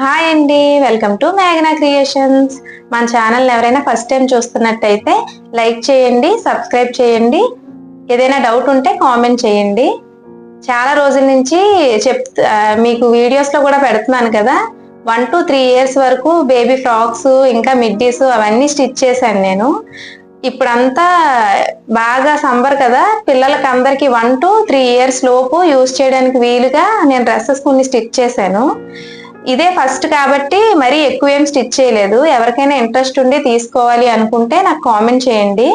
Hi అండి welcome to మేఘనా creations. మన ఛానల్ని ఎవరైనా ఫస్ట్ టైం చూస్తున్నట్టయితే లైక్ చేయండి సబ్స్క్రైబ్ చేయండి. ఏదైనా డౌట్ ఉంటే కామెంట్ చేయండి. చాలా రోజుల నుంచి చెప్ మీకు వీడియోస్లో కూడా పెడుతున్నాను కదా. వన్ టు త్రీ ఇయర్స్ వరకు బేబీ ఫ్రాక్స్ ఇంకా మిడ్డీస్ అవన్నీ స్టిచ్ చేశాను నేను. ఇప్పుడంతా బాగా సంబర్ కదా. పిల్లలకి అందరికి వన్ టు త్రీ ఇయర్స్ లోపు యూజ్ చేయడానికి వీలుగా నేను డ్రెస్సెస్ కొన్ని స్టిచ్ చేశాను. ఇదే ఫస్ట్ కాబట్టి మరీ ఎక్కువ ఏం స్టిచ్ చేయలేదు. ఎవరికైనా ఇంట్రెస్ట్ ఉండి తీసుకోవాలి అనుకుంటే నాకు కామెంట్ చేయండి.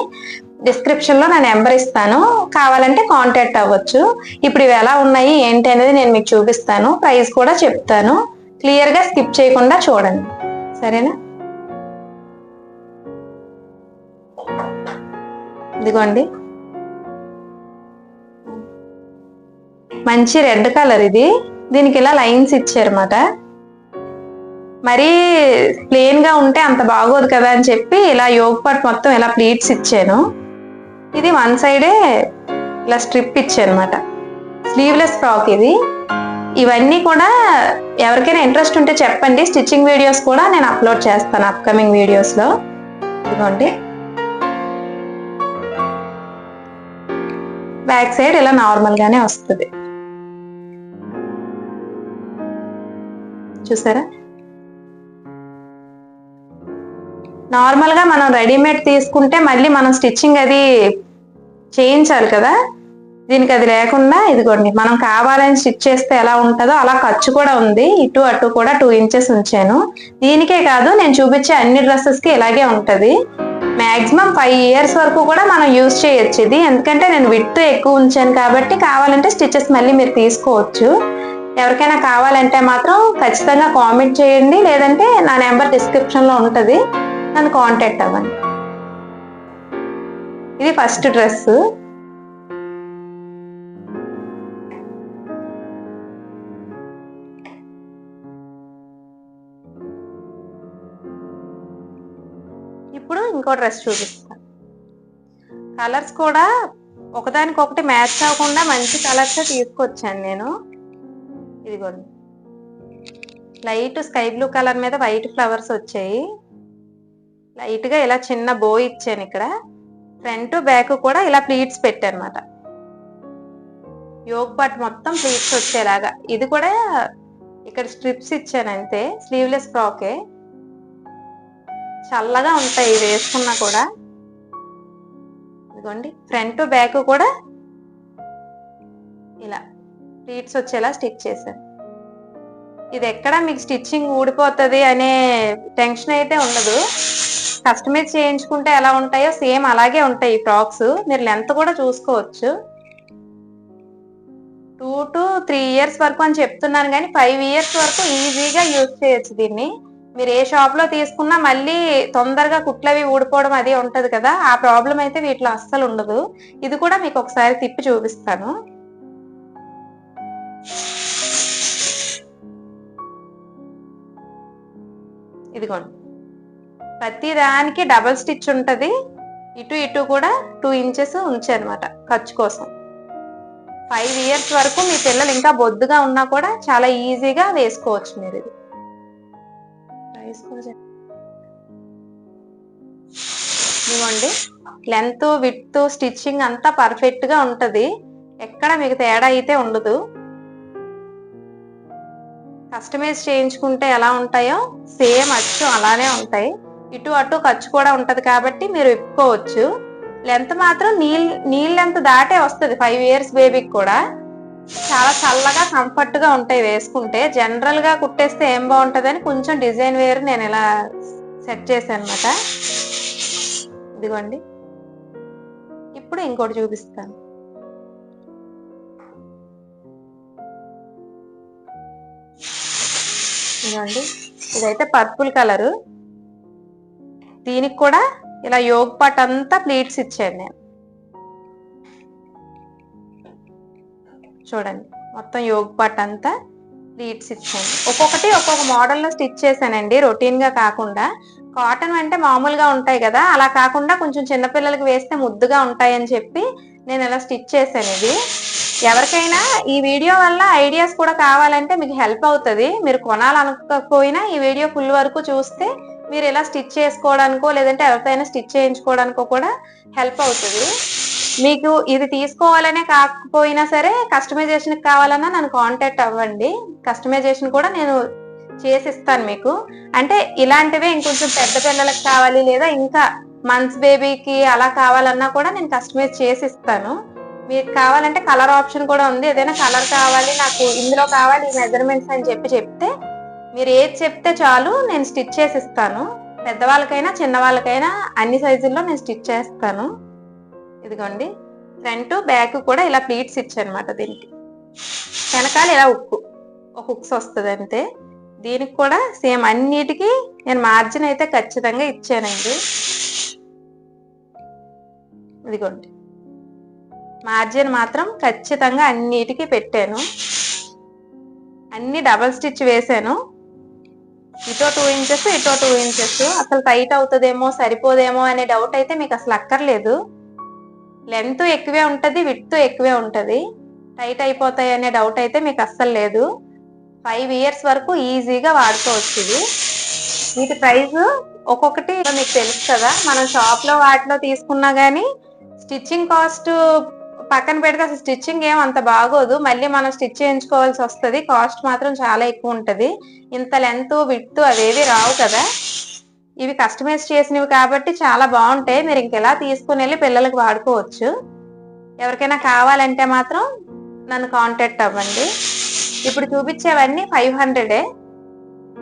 డిస్క్రిప్షన్లో నా నెంబర్ ఇస్తాను. కావాలంటే కాంటాక్ట్ అవ్వచ్చు. ఇప్పుడు ఇవి ఎలా ఉన్నాయి ఏంటి అనేది నేను మీకు చూపిస్తాను. ప్రైస్ కూడా చెప్తాను. క్లియర్గా స్కిప్ చేయకుండా చూడండి. సరేనా? ఇదిగోండి. మంచి రెడ్ కలర్ ఇది. దీనికి ఇలా లైన్స్ ఇచ్చారన్నమాట. మరీ ప్లెయిన్గా ఉంటే అంత బాగోదు కదా అని చెప్పి ఇలా యోగ్ పార్ట్ మొత్తం ఇలా ప్లీట్స్ ఇచ్చాను. ఇది వన్ సైడే ఇలా స్ట్రిప్ ఇచ్చాను అనమాట స్లీవ్లెస్ ఫ్రాక్ ఇది. ఇవన్నీ కూడా ఎవరికైనా ఇంట్రెస్ట్ ఉంటే చెప్పండి. స్టిచ్చింగ్ వీడియోస్ కూడా నేను అప్లోడ్ చేస్తాను అప్కమింగ్ వీడియోస్లో ఇదిగోండి. బ్యాక్ సైడ్ ఇలా నార్మల్గానే వస్తుంది. చూసారా? నార్మల్గా మనం రెడీమేడ్ తీసుకుంటే మళ్ళీ మనం స్టిచ్చింగ్ అది చేయించాలి కదా. దీనికి అది లేకుండా ఇదిగోండి మనం కావాలని స్టిచ్ చేస్తే ఎలా ఉంటుందో అలా ఖర్చు కూడా ఉంది. ఇటు అటు కూడా టూ ఇంచెస్ ఉంచాను. దీనికే కాదు నేను చూపించే అన్ని డ్రెస్సెస్కి ఇలాగే ఉంటుంది. మ్యాక్సిమం ఫైవ్ ఇయర్స్ వరకు కూడా మనం యూజ్ చేయొచ్చు ఇది. ఎందుకంటే నేను విత్ ఎక్కువ ఉంచాను కాబట్టి కావాలంటే స్టిచెస్ మళ్ళీ మీరు తీసుకోవచ్చు. ఎవరికైనా కావాలంటే మాత్రం ఖచ్చితంగా కామెంట్ చేయండి. లేదంటే నా నెంబర్ డిస్క్రిప్షన్లో ఉంటుంది. నన్ను కాంటాక్ట్ అవ్వండి. ఇది ఫస్ట్ డ్రెస్ ఇప్పుడు ఇంకో డ్రెస్ చూపిస్తాను కలర్స్ కూడా ఒకదానికొకటి మ్యాచ్ అవ్వకుండా మంచి కలర్స్ తీసుకొచ్చాను నేను. ఇదిగోండి. లైట్ స్కై బ్లూ కలర్ మీద వైట్ ఫ్లవర్స్ వచ్చాయి. లైట్గా ఇలా చిన్న బో ఇచ్చాను ఇక్కడ. ఫ్రంట్ బ్యాక్ కూడా ఇలా ప్లీట్స్ పెట్టానమాట. యోగ్ పాట్ మొత్తం ప్లీట్స్ వచ్చేలాగా. ఇది కూడా ఇక్కడ స్ట్రిప్స్ ఇచ్చాను అంతే. స్లీవ్లెస్ ఫ్రాకే. చల్లగా ఉంటాయి ఇవి వేసుకున్నా కూడా. ఇదిగోండి. ఫ్రంట్ బ్యాక్ కూడా ఇలా ప్లీట్స్ వచ్చేలా స్టిచ్ చేశాను. ఇది ఎక్కడ మీకు స్టిచ్చింగ్ ఊడిపోతుంది అనే టెన్షన్ అయితే ఉండదు. కస్టమైజ్ చేయించుకుంటే ఎలా ఉంటాయో సేమ్ అలాగే ఉంటాయి ఈ ఫ్రాక్స్. మీరు లెంత్ కూడా చూసుకోవచ్చు. టూ టు త్రీ ఇయర్స్ వరకు అని చెప్తున్నాను కానీ ఫైవ్ ఇయర్స్ వరకు ఈజీగా యూజ్ చేయొచ్చు దీన్ని. మీరు ఏ షాప్లో తీసుకున్నా మళ్ళీ తొందరగా కుట్లవి ఊడిపోవడం అది ఉంటుంది కదా ఆ ప్రాబ్లం అయితే వీటిలో అస్సలు ఉండదు. ఇది కూడా మీకు ఒకసారి తిప్పి చూపిస్తాను. ఇదిగోండి. ప్రతి దానికి డబల్ స్టిచ్ ఉంటుంది. ఇటు ఇటు కూడా టూ ఇంచెస్ ఉంచానమాట ఖర్చు కోసం. ఫైవ్ ఇయర్స్ వరకు మీ పిల్లలు ఇంకా బొద్దుగా ఉన్నా కూడా చాలా ఈజీగా వేసుకోవచ్చు మీరు ఇది. ఇవ్వండి. లెంత్ విత్ స్టిచ్చింగ్ అంతా పర్ఫెక్ట్గా ఉంటది. ఎక్కడ మీకు తేడా అయితే ఉండదు. కస్టమైజ్ చేయించుకుంటే ఎలా ఉంటాయో సేమ్ అచ్చు అలానే ఉంటాయి. ఇటు అటు ఖర్చు కూడా ఉంటది కాబట్టి మీరు విప్పుకోవచ్చు లెంత్ మాత్రం నీల్ నీల్ లెంత్ దాటే వస్తుంది ఫైవ్ ఇయర్స్ బేబీకి కూడా. చాలా చల్లగా కంఫర్ట్గా ఉంటాయి వేసుకుంటే. జనరల్గా కుట్టేస్తే ఏం బాగుంటదని కొంచెం డిజైన్ వేరు నేను ఇలా సెట్ చేశాను అనమాట ఇదిగోండి. ఇప్పుడు ఇంకోటి చూపిస్తాను. ఇదిగోండి. ఇదైతే పర్పుల్ కలరు దీనికి కూడా ఇలా యోగ్ పాట్ అంతా ప్లీట్స్ ఇచ్చాను నేను. చూడండి మొత్తం యోగ్ పాట్ అంతా ప్లీట్స్ ఇచ్చాను. ఒక్కొక్కటి ఒక్కొక్క మోడల్లో స్టిచ్ చేశానండి రొటీన్గా కాకుండా. కాటన్ అంటే మామూలుగా ఉంటాయి కదా అలా కాకుండా కొంచెం చిన్నపిల్లలకి వేస్తే ముద్దుగా ఉంటాయని చెప్పి నేను ఇలా స్టిచ్ చేశాను ఇది. ఎవరికైనా ఈ వీడియో వల్ల ఐడియాస్ కూడా కావాలంటే మీకు హెల్ప్ అవుతుంది. మీరు కొనాలనుకోకపోయినా ఈ వీడియో ఫుల్ వరకు చూస్తే మీరు ఇలా స్టిచ్ చేసుకోవడానికో లేదంటే ఎవరికైనా స్టిచ్ చేయించుకోవడానికో కూడా హెల్ప్ అవుతుంది. మీకు ఇది తీసుకోవాలనే కాకపోయినా సరే కస్టమైజేషన్ కావాలన్నా నన్ను కాంటాక్ట్ అవ్వండి. కస్టమైజేషన్ కూడా నేను చేసి ఇస్తాను మీకు. అంటే ఇలాంటివే ఇంకొంచెం పెద్ద పిల్లలకు కావాలి లేదా ఇంకా మంత్స్ బేబీకి అలా కావాలన్నా కూడా నేను కస్టమైజ్ చేసి ఇస్తాను మీకు కావాలంటే కలర్ ఆప్షన్ కూడా ఉంది. ఏదైనా కలర్ కావాలి నాకు ఇందులో కావాలి ఈ మెజర్మెంట్స్ అని చెప్పి చెప్తే మీరు ఏది చెప్తే చాలు నేను స్టిచ్ చేసి ఇస్తాను పెద్దవాళ్ళకైనా చిన్నవాళ్ళకైనా అన్ని సైజుల్లో నేను స్టిచ్ చేస్తాను. ఇదిగోండి. ఫ్రంట్ బ్యాక్ కూడా ఇలా ప్లీట్స్ ఇచ్చానమాట దీనికి. వెనకాల ఇలా ఉక్కు. ఒక హుక్స్ వస్తుంది అంతే దీనికి కూడా సేమ్ అన్నిటికీ నేను మార్జిన్ అయితే ఖచ్చితంగా ఇచ్చానండి. ఇదిగోండి. మార్జిన్ మాత్రం ఖచ్చితంగా అన్నిటికీ పెట్టాను. అన్ని డబల్ స్టిచ్ వేసాను ఇటో టూ ఇంచెస్ ఇటో టూ ఇంచెస్. అసలు టైట్ అవుతుందేమో సరిపోదేమో అనే డౌట్ అయితే మీకు అసలు అక్కర్లేదు. లెంత్ ఎక్కువే ఉంటుంది విత్ ఎక్కువే ఉంటుంది. టైట్ అయిపోతాయి అనే డౌట్ అయితే మీకు అస్సలు లేదు. ఫైవ్ ఇయర్స్ వరకు ఈజీగా వాడుకోవచ్చు ఇది. వీటి ప్రైస్ ఒక్కొక్కటి మీకు తెలుసు కదా. మనం షాప్లో వాటిలో తీసుకున్నా కానీ స్టిచ్చింగ్ కాస్ట్ పక్కన పెడితే అసలు స్టిచ్చింగ్ ఏం అంత బాగోదు. మళ్ళీ మనం స్టిచ్ చేయించుకోవాల్సి వస్తుంది. కాస్ట్ మాత్రం చాలా ఎక్కువ ఉంటుంది. ఇంత లెంత్ విత్ అవేవి రావు కదా. ఇవి కస్టమైజ్ చేసినవి కాబట్టి చాలా బాగుంటాయి. మీరు ఇంకెలా తీసుకుని వెళ్ళి పిల్లలకు వాడుకోవచ్చు. ఎవరికైనా కావాలంటే మాత్రం నన్ను కాంటాక్ట్ అవ్వండి. ఇప్పుడు చూపించేవన్నీ ఫైవ్ హండ్రెడే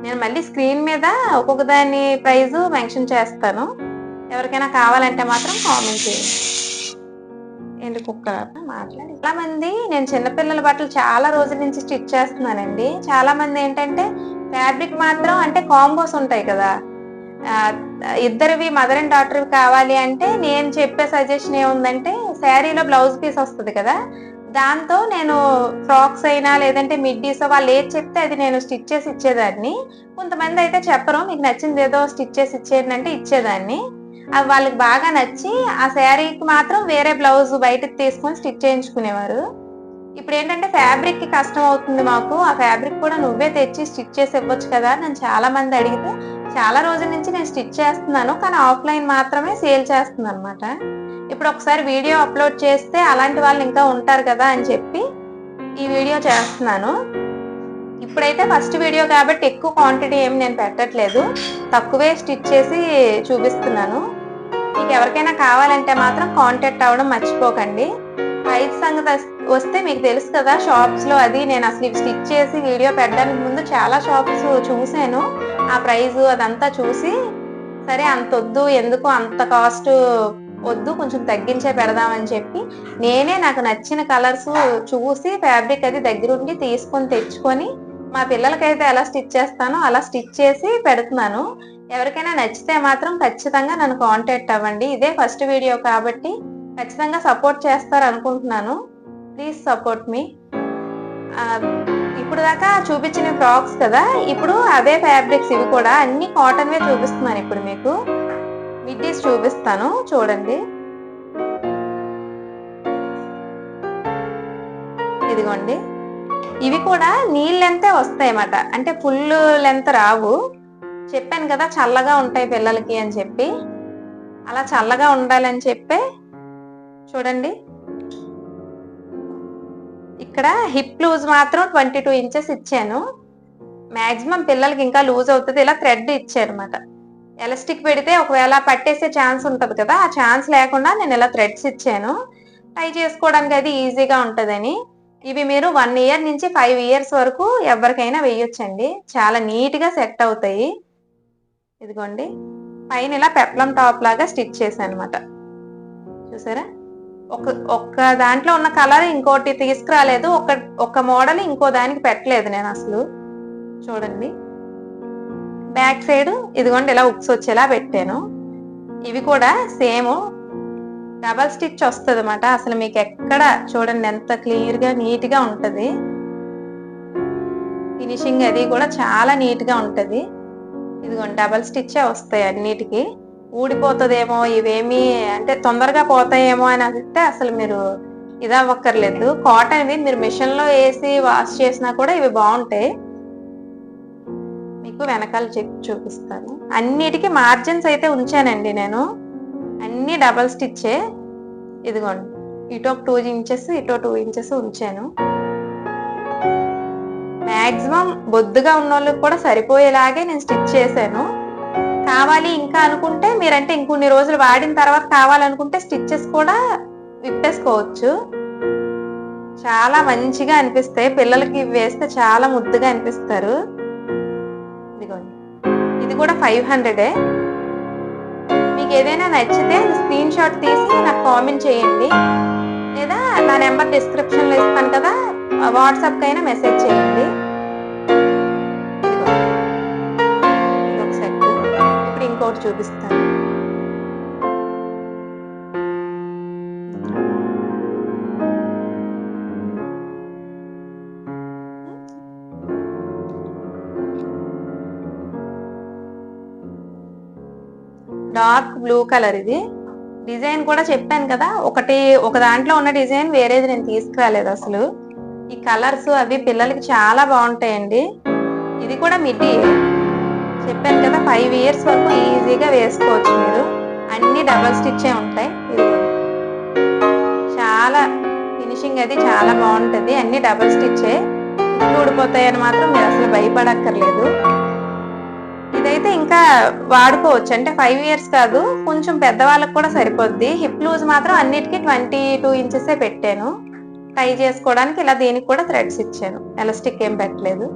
నేను మళ్ళీ స్క్రీన్ మీద ఒక్కొక్క దాని ప్రైజ్ మెన్షన్ చేస్తాను. ఎవరికైనా కావాలంటే మాత్రం కామెంట్ చేయండి. ఎందుకు కుక్క మాట్లాడి? చాలా మంది నేను చిన్నపిల్లల బట్టలు చాలా రోజుల నుంచి స్టిచ్ చేస్తున్నానండి. చాలా మంది ఏంటంటే ఫ్యాబ్రిక్ మాత్రం అంటే కాంబోస్ ఉంటాయి కదా. ఇద్దరివి మదర్ అండ్ డాటర్వి కావాలి అంటే నేను చెప్పే సజెషన్ ఏముందంటే శారీలో బ్లౌజ్ పీస్ వస్తుంది కదా. దాంతో నేను ఫ్రాక్స్ అయినా లేదంటే మిడ్డీస్ వాళ్ళు ఏది చెప్తే అది నేను స్టిచ్ చేసి ఇచ్చేదాన్ని. కొంతమంది అయితే చెప్పరు మీకు నచ్చింది ఏదో స్టిచ్ చేసి ఇచ్చేయండి అంటే ఇచ్చేదాన్ని. అవి వాళ్ళకి బాగా నచ్చి ఆ శారీకి మాత్రం వేరే బ్లౌజ్ బయటకు తీసుకొని స్టిచ్ చేయించుకునేవారు. ఇప్పుడు ఏంటంటే ఫ్యాబ్రిక్కి కష్టం అవుతుంది మాకు. ఆ ఫ్యాబ్రిక్ కూడా నువ్వే తెచ్చి స్టిచ్ చేసి ఇవ్వచ్చు కదా నేను చాలా మంది అడిగితే చాలా రోజుల నుంచి నేను స్టిచ్ చేస్తున్నాను కానీ ఆఫ్లైన్ మాత్రమే సేల్ చేస్తున్నాను అనమాట ఇప్పుడు ఒకసారి వీడియో అప్లోడ్ చేస్తే అలాంటి వాళ్ళు ఇంకా ఉంటారు కదా అని చెప్పి ఈ వీడియో చేస్తున్నాను. ఇప్పుడైతే ఫస్ట్ వీడియో కాబట్టి ఎక్కువ క్వాంటిటీ ఏమి నేను పెట్టట్లేదు. తక్కువే స్టిచ్ చేసి చూపిస్తున్నాను. మీకు ఎవరికైనా కావాలంటే మాత్రం కాంటాక్ట్ అవ్వడం మర్చిపోకండి. ఐదు సంగతి వస్తే మీకు తెలుసు కదా షాప్స్లో అది నేను అసలు స్టిచ్ చేసి వీడియో పెట్టడానికి ముందు చాలా షాప్స్ చూశాను. ఆ ప్రైస్ అదంతా చూసి సరే అంత వద్దు ఎందుకు అంత కాస్ట్ వద్దు కొంచెం తగ్గించే పెడదామని చెప్పి నేనే నాకు నచ్చిన కలర్స్ చూసి ఫ్యాబ్రిక్ అది దగ్గరుండి తీసుకొని తెచ్చుకొని మా పిల్లలకైతే ఎలా స్టిచ్ చేస్తానో అలా స్టిచ్ చేసి పెడుతున్నాను. ఎవరికైనా నచ్చితే మాత్రం ఖచ్చితంగా నన్ను కాంటాక్ట్ అవ్వండి. ఇదే ఫస్ట్ వీడియో కాబట్టి ఖచ్చితంగా సపోర్ట్ చేస్తారు అనుకుంటున్నాను ప్లీజ్ సపోర్ట్ మీ. ఇప్పుడు దాకా చూపించిన ఫ్రాక్స్ కదా ఇప్పుడు అదే ఫ్యాబ్రిక్స్ ఇవి కూడా. అన్ని కాటన్వే చూపిస్తున్నాను ఇప్పుడు మీకు. మిడ్డీస్ చూపిస్తాను చూడండి. ఇదిగోండి. ఇవి కూడా నీళ్ళెంతే వస్తాయి అన్నమాట అంటే పుల్లు లెంత్ రావు. చెప్పాను కదా చల్లగా ఉంటాయి పిల్లలకి అని చెప్పి. అలా చల్లగా ఉండాలని చెప్పే చూడండి. ఇక్కడ హిప్ లూజ్ మాత్రం ట్వంటీ టూ ఇంచెస్ ఇచ్చాను. మాక్సిమం పిల్లలకి ఇంకా లూజ్ అవుతుంది. ఇలా థ్రెడ్ ఇచ్చాను అనమాట ఎలాస్టిక్ పెడితే ఒకవేళ పట్టేసే ఛాన్స్ ఉంటుంది కదా ఆ ఛాన్స్ లేకుండా నేను ఇలా థ్రెడ్స్ ఇచ్చాను. టై చేసుకోవడానికి అది ఈజీగా ఉంటుందని. ఇవి మీరు వన్ ఇయర్ నుంచి ఫైవ్ ఇయర్స్ వరకు ఎవరికైనా వేయొచ్చండి. చాలా నీట్గా సెట్ అవుతాయి. ఇదిగోండి. పైన ఇలా పెప్లం టాప్ లాగా స్టిచ్ చేశాను అనమాట చూసారా? ఒక ఒక్క దాంట్లో ఉన్న కలర్ ఇంకోటి తీసుకురాలేదు. ఒక ఒక మోడల్ ఇంకో దానికి పెట్టలేదు నేను అసలు. చూడండి. బ్యాక్ సైడ్ ఇదిగోండి ఇలా ఉక్స్ వచ్చేలా పెట్టాను. ఇవి కూడా సేమ్ డబల్ స్టిచ్ వస్తుంది అనమాట అసలు మీకు ఎక్కడ చూడండి ఎంత క్లియర్గా నీట్గా ఉంటుంది. ఫినిషింగ్ అది కూడా చాలా నీట్గా ఉంటుంది. ఇదిగోండి డబల్ స్టిచ్చే వస్తాయి అన్నిటికి. ఊడిపోతుందేమో ఇవేమి అంటే తొందరగా పోతాయేమో అని అడిగితే అసలు మీరు ఇది అవ్వక్కర్లేదు కాటన్ ఇవి మీరు మిషన్లో వేసి వాష్ చేసినా కూడా ఇవి బాగుంటాయి. మీకు వెనకాల చెక్ చూపిస్తాను. అన్నిటికీ మార్జిన్స్ అయితే ఉంచానండి నేను. అన్ని డబల్ స్టిచ్చే ఇదిగోండి. ఇటో టూ ఇంచెస్ ఇటో టూ ఇంచెస్ ఉంచాను. మ్యాక్సిమం బొద్దుగా ఉన్న వాళ్ళకి కూడా సరిపోయేలాగే నేను స్టిచ్ చేశాను. కావాలి ఇంకా అనుకుంటే మీరంటే ఇంకొన్ని రోజులు వాడిన తర్వాత కావాలనుకుంటే స్టిచ్చెస్ కూడా విప్పేసుకోవచ్చు. చాలా మంచిగా అనిపిస్తాయి. పిల్లలకి వేస్తే చాలా ముద్దుగా అనిపిస్తారు. ఇదిగోండి. ఇది కూడా ఫైవ్ హండ్రెడే మీకు ఏదైనా నచ్చితే స్క్రీన్ షాట్ తీసి నాకు కామెంట్ చేయండి. లేదా నా నెంబర్ డిస్క్రిప్షన్లో ఇస్తాను కదా వాట్సాప్కి అయినా మెసేజ్ చేయండి. ఇది ఒక సెట్ ఇప్పుడు ఇంకోటి చూపిస్తాను. డార్క్ బ్లూ కలర్ ఇది. డిజైన్ కూడా చెప్పాను కదా ఒకటి ఒక దాంట్లో ఉన్న డిజైన్ వేరేది నేను తీసుకురాలేదు అసలు. ఈ కలర్స్ అవి పిల్లలకి చాలా బాగుంటాయండి. ఇది కూడా మిడ్డీ. చెప్పాను కదా ఫైవ్ ఇయర్స్ వరకు ఈజీగా వేసుకోవచ్చు మీరు. అన్ని డబల్ స్టిచ్చే ఉంటాయి. చాలా ఫినిషింగ్ అది చాలా బాగుంటుంది. అన్ని డబల్ స్టిచ్చే. ఇప్పుడు ఊడిపోతాయని మాత్రం మీరు అసలు భయపడక్కర్లేదు. అయితే ఇంకా వాడుకోవచ్చు. అంటే ఫైవ్ ఇయర్స్ కాదు కొంచెం పెద్దవాళ్ళకి కూడా సరిపోద్ది. హిప్ లూజ్ మాత్రం అన్నిటికీ ట్వంటీ టూ ఇంచెసే పెట్టాను. టై చేసుకోవడానికి ఇలా దీనికి కూడా థ్రెడ్స్ ఇచ్చాను. ఎలాస్టిక్ ఏం పెట్టలేదు.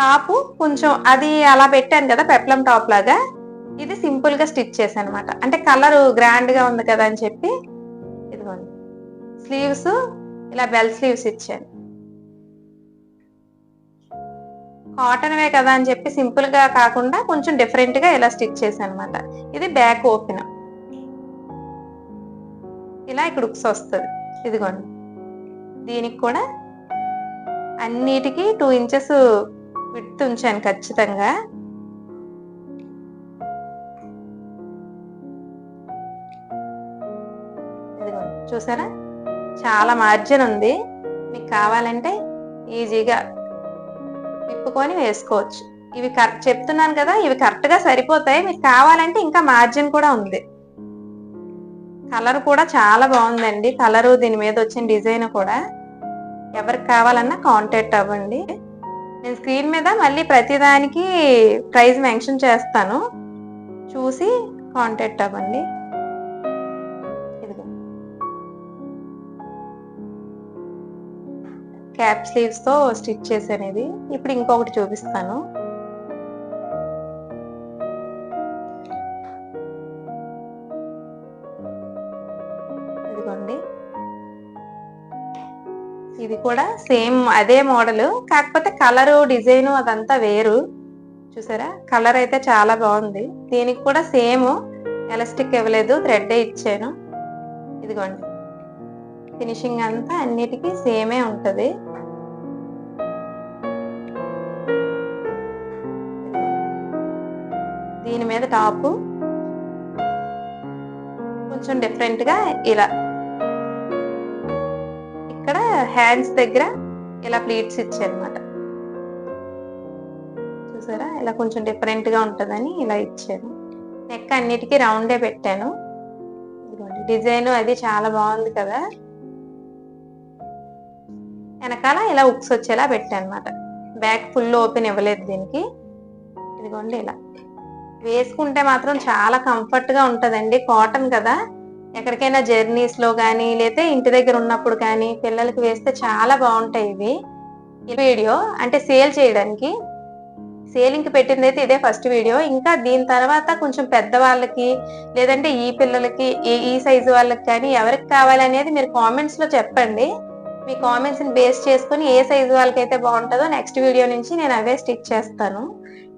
టాప్ కొంచెం అది అలా పెట్టాను కదా పెప్లం టాప్ లాగా. ఇది సింపుల్గా స్టిచ్ చేశాను అనమాట అంటే కలర్ గ్రాండ్గా ఉంది కదా అని చెప్పి ఇదిగోండి. స్లీవ్స్ ఇలా బెల్ స్లీవ్స్ ఇచ్చాను. కాటన్ వే కదా అని చెప్పి సింపుల్గా కాకుండా కొంచెం డిఫరెంట్గా ఇలా స్టిచ్ చేశాను అనమాట ఇది బ్యాక్ ఓపెన్. ఇలా ఇక్కడ ఉక్స్ వస్తుంది. ఇదిగోండి. దీనికి కూడా అన్నిటికీ టూ ఇంచెస్ విడ్త్ ఉంచాను ఖచ్చితంగా. చూసారా? చాలా మార్జిన్ ఉంది. మీకు కావాలంటే ఈజీగా తిప్పుకొని వేసుకోవచ్చు. ఇవి కరెక్ట్ చెప్తున్నాను కదా ఇవి కరెక్ట్గా సరిపోతాయి. మీకు కావాలంటే ఇంకా మార్జిన్ కూడా ఉంది. కలర్ కూడా చాలా బాగుందండి. కలరు దీని మీద వచ్చిన డిజైన్ కూడా. ఎవరికి కావాలన్నా కాంటాక్ట్ అవ్వండి. నేను స్క్రీన్ మీద మళ్ళీ ప్రతిదానికి ప్రైస్ మెన్షన్ చేస్తాను. చూసి కాంటాక్ట్ అవ్వండి. క్యాప్ స్లీవ్స్తో స్టిచ్ చేశాను ఇది ఇప్పుడు ఇంకొకటి చూపిస్తాను. ఇదిగోండి. ఇది కూడా సేమ్ అదే మోడల్. కాకపోతే కలరు డిజైన్ అదంతా వేరు. చూసారా? కలర్ అయితే చాలా బాగుంది. దీనికి కూడా సేమ్ ఎలాస్టిక్ ఇవ్వలేదు. థ్రెడ్ ఇచ్చాను. ఇదిగోండి. ఫినిషింగ్ అంతా అన్నిటికీ సేమే ఉంటుంది. మీద టాప్ కొంచెం డిఫరెంట్గా ఇలా ఇక్కడ హ్యాండ్స్ దగ్గర ఇలా ప్లీట్స్ ఇచ్చారనమాట చూసారా? ఇలా కొంచెం డిఫరెంట్గా ఉంటుందని ఇలా ఇచ్చాను నెక్ అన్నిటికీ రౌండే పెట్టాను. డిజైన్ అది చాలా బాగుంది కదా? వెనకాల ఇలా ఉక్స్ వచ్చేలా పెట్టాను అనమాట బ్యాక్ ఫుల్ ఓపెన్ ఇవ్వలేదు దీనికి. ఇదిగోండి ఇలా. వేసుకుంటే మాత్రం చాలా కంఫర్ట్గా ఉంటుందండి. కాటన్ కదా. ఎక్కడికైనా జర్నీస్లో కానీ లేతే ఇంటి దగ్గర ఉన్నప్పుడు కానీ పిల్లలకి వేస్తే చాలా బాగుంటాయి ఇవి. ఈ వీడియో అంటే సేల్ చేయడానికి సేలింగ్కి పెట్టింది అయితే ఇదే ఫస్ట్ వీడియో ఇంకా దీని తర్వాత కొంచెం పెద్ద వాళ్ళకి లేదంటే ఈ పిల్లలకి ఈ ఈ సైజు వాళ్ళకి కానీ ఎవరికి కావాలనేది మీరు కామెంట్స్లో చెప్పండి. మీ కామెంట్స్ని బేస్ చేసుకుని ఏ సైజు వాళ్ళకైతే బాగుంటుందో నెక్స్ట్ వీడియో నుంచి నేను అవే స్టిచ్ చేస్తాను.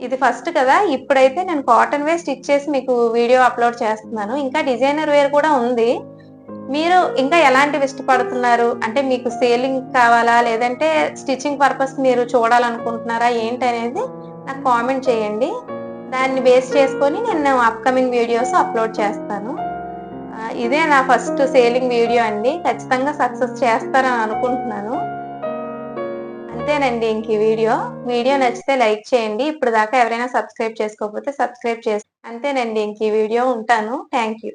ఇది ఫస్ట్ కదా ఇప్పుడైతే నేను కాటన్ వే స్టిచ్ చేసి మీకు వీడియో అప్లోడ్ చేస్తున్నాను. ఇంకా డిజైనర్ వేర్ కూడా ఉంది. మీరు ఇంకా ఎలాంటివి ఇష్టపడుతున్నారు? అంటే మీకు సేలింగ్ కావాలా? లేదంటే స్టిచ్చింగ్ పర్పస్ మీరు చూడాలనుకుంటున్నారా? ఏంటి అనేది నాకు కామెంట్ చేయండి. దాన్ని బేస్ చేసుకొని నేను అప్కమింగ్ వీడియోస్ అప్లోడ్ చేస్తాను. ఇదే నా ఫస్ట్ సేలింగ్ వీడియో అండి. ఖచ్చితంగా సక్సెస్ చేస్తారని అనుకుంటున్నాను. అంతేనండి ఇంక ఈ వీడియో. వీడియో నచ్చితే లైక్ చేయండి. ఇప్పుడు దాకా ఎవరైనా సబ్స్క్రైబ్ చేసుకోకపోతే సబ్స్క్రైబ్ చేసి అంతేనండి ఇంక ఈ వీడియో ఉంటాను. Thank you